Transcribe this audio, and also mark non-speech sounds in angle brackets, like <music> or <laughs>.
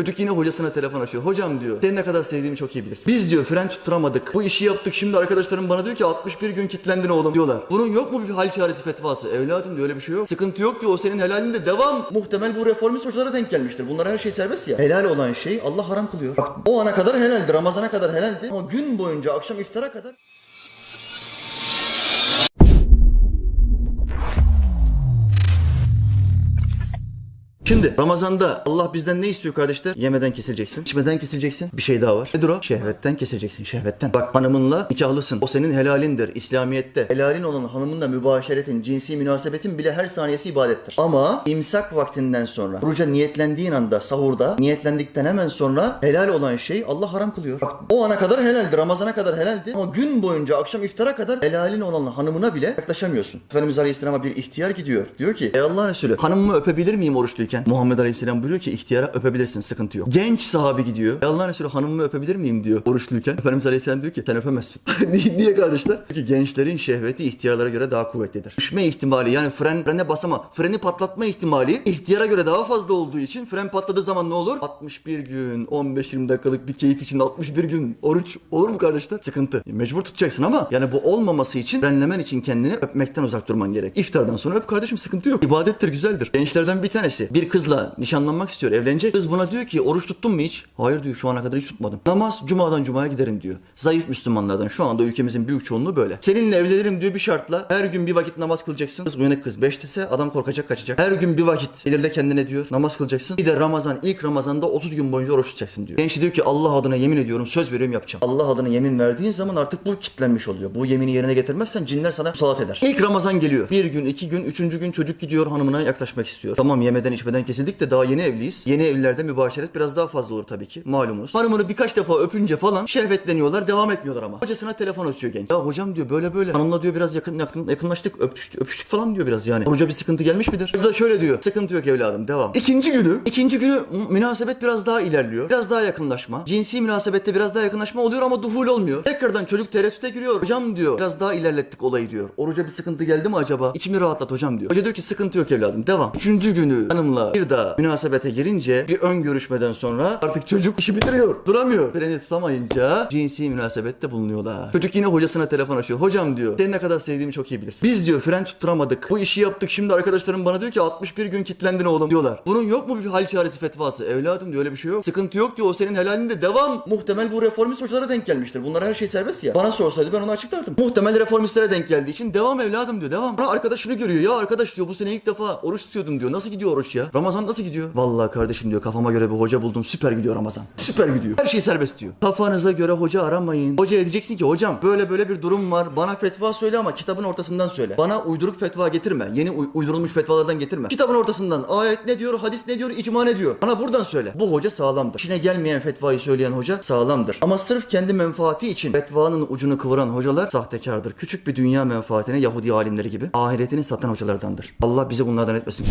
Çocuk yine hocasına telefon açıyor. Hocam diyor seni ne kadar sevdiğimi çok iyi bilirsin. Biz diyor fren tutturamadık. Bu işi yaptık. Şimdi arkadaşlarım bana diyor ki 61 gün kilitlendin oğlum diyorlar. Bunun yok mu bir hal çaresi fetvası? Evladım diyor öyle bir şey yok. Sıkıntı yok diyor. O senin helalinde devam. Muhtemel bu reformist hocalara denk gelmiştir. Bunlara her şey serbest ya. Helal olan şey Allah haram kılıyor. Bak o ana kadar helaldi. Ramazana kadar helaldi. Ama gün boyunca akşam iftara kadar Şimdi Ramazan'da Allah bizden ne istiyor kardeşler? Yemeden kesileceksin, içmeden kesileceksin. Bir şey daha var. Nedir o? Şehvetten kesileceksin, şehvetten. Bak hanımınla nikahlısın. O senin helalindir. İslamiyet'te helalin olan hanımınla mübaşeretin, cinsi münasebetin bile her saniyesi ibadettir. Ama imsak vaktinden sonra, oruca niyetlendiğin anda, sahurda, niyetlendikten hemen sonra helal olan şey Allah haram kılıyor. Bak o ana kadar helaldi, Ramazan'a kadar helaldi. Ama gün boyunca akşam iftara kadar helalin olan hanımına bile yaklaşamıyorsun. Efendimiz Aleyhisselam'a bir ihtiyar gidiyor. Diyor ki, ey Allah'ın Resulü hanımımı öpebilir miyim oruçluyken? Muhammed Aleyhisselam buyuruyor ki ihtiyara öpebilirsin sıkıntı yok. Genç sahabi gidiyor. Ey Allah'ın Resulü hanımımı öpebilir miyim diyor oruçluyken. Efendimiz Aleyhisselam diyor ki sen öpemezsin. <laughs> Niye kardeşler? Çünkü gençlerin şehveti ihtiyarlara göre daha kuvvetlidir. Düşme ihtimali yani fren, frene basama, freni patlatma ihtimali ihtiyara göre daha fazla olduğu için fren patladığı zaman ne olur? 61 gün, 15-20 dakikalık bir keyif için 61 gün oruç olur mu kardeşler? Sıkıntı. Mecbur tutacaksın ama yani bu olmaması için frenlemen için kendini öpmekten uzak durman gerek. İftardan sonra öp kardeşim sıkıntı yok. İbadettir güzeldir. Gençlerden bir tanesi bir kızla nişanlanmak istiyor evlenecek. Kız buna diyor ki oruç tuttun mu hiç? Hayır diyor şu ana kadar hiç tutmadım. Namaz cumadan cumaya giderim diyor. Zayıf Müslümanlardan şu anda ülkemizin büyük çoğunluğu böyle. Seninle evlenirim diyor bir şartla. Her gün bir vakit namaz kılacaksın. Kız uyanık kız 5 dese adam korkacak kaçacak. Her gün bir vakit belirle kendine diyor. Namaz kılacaksın. Bir de Ramazan ilk Ramazan'da 30 gün boyunca oruç tutacaksın diyor. Genç diyor ki Allah adına yemin ediyorum söz veriyorum yapacağım. Allah adına yemin verdiğin zaman artık bu kitlenmiş oluyor. Bu yemini yerine getirmezsen cinler sana salat eder. İlk Ramazan geliyor. Bir gün, iki gün, üçüncü gün çocuk gidiyor hanımına yaklaşmak istiyor. Tamam yemeden içmeden kesildik de daha yeni evliyiz. Yeni evlilerde mübaşeret biraz daha fazla olur tabii ki. Malumunuz. Hanımını birkaç defa öpünce falan şehvetleniyorlar. Devam etmiyorlar ama. Hocasına telefon açıyor genç. Ya hocam diyor böyle böyle. Hanımla diyor biraz yakın, yakın yakınlaştık. Öpüştük, öpüştük falan diyor biraz yani. Oruca bir sıkıntı gelmiş midir? Kız da şöyle diyor. Sıkıntı yok evladım devam. İkinci günü. ikinci günü münasebet biraz daha ilerliyor. Biraz daha yakınlaşma. Cinsi münasebette biraz daha yakınlaşma oluyor ama duhul olmuyor. Tekrardan çocuk tereddüte giriyor. Hocam diyor biraz daha ilerlettik olayı diyor. Oruca bir sıkıntı geldi mi acaba? İçimi rahatlat hocam diyor. Hoca diyor ki sıkıntı yok evladım devam. Üçüncü günü hanımla bir daha münasebete girince bir ön görüşmeden sonra artık çocuk işi bitiriyor. Duramıyor. Freni tutamayınca cinsi münasebette bulunuyorlar. Çocuk yine hocasına telefon açıyor. Hocam diyor seni ne kadar sevdiğimi çok iyi bilirsin. Biz diyor fren tutturamadık. Bu işi yaptık. Şimdi arkadaşlarım bana diyor ki 61 gün kilitlendin oğlum diyorlar. Bunun yok mu bir hal çaresi fetvası? Evladım diyor öyle bir şey yok. Sıkıntı yok diyor. O senin helalinde devam. Muhtemel bu reformist hocalara denk gelmiştir. Bunlara her şey serbest ya. Bana sorsaydı ben onu açıklardım. Muhtemel reformistlere denk geldiği için devam evladım diyor. Devam. Sonra arkadaşını görüyor. Ya arkadaş diyor bu sene ilk defa oruç tutuyordum diyor. Nasıl gidiyor oruç ya? Ramazan nasıl gidiyor? Vallahi kardeşim diyor kafama göre bir hoca buldum. Süper gidiyor Ramazan. Süper gidiyor. Her şey serbest diyor. Kafanıza göre hoca aramayın. Hoca diyeceksin ki hocam böyle böyle bir durum var. Bana fetva söyle ama kitabın ortasından söyle. Bana uyduruk fetva getirme. Yeni uy- uydurulmuş fetvalardan getirme. Kitabın ortasından ayet ne diyor, hadis ne diyor, icma ne diyor. Bana buradan söyle. Bu hoca sağlamdır. İşine gelmeyen fetvayı söyleyen hoca sağlamdır. Ama sırf kendi menfaati için fetvanın ucunu kıvıran hocalar sahtekardır. Küçük bir dünya menfaatine Yahudi alimleri gibi ahiretini satan hocalardandır. Allah bizi bunlardan etmesin.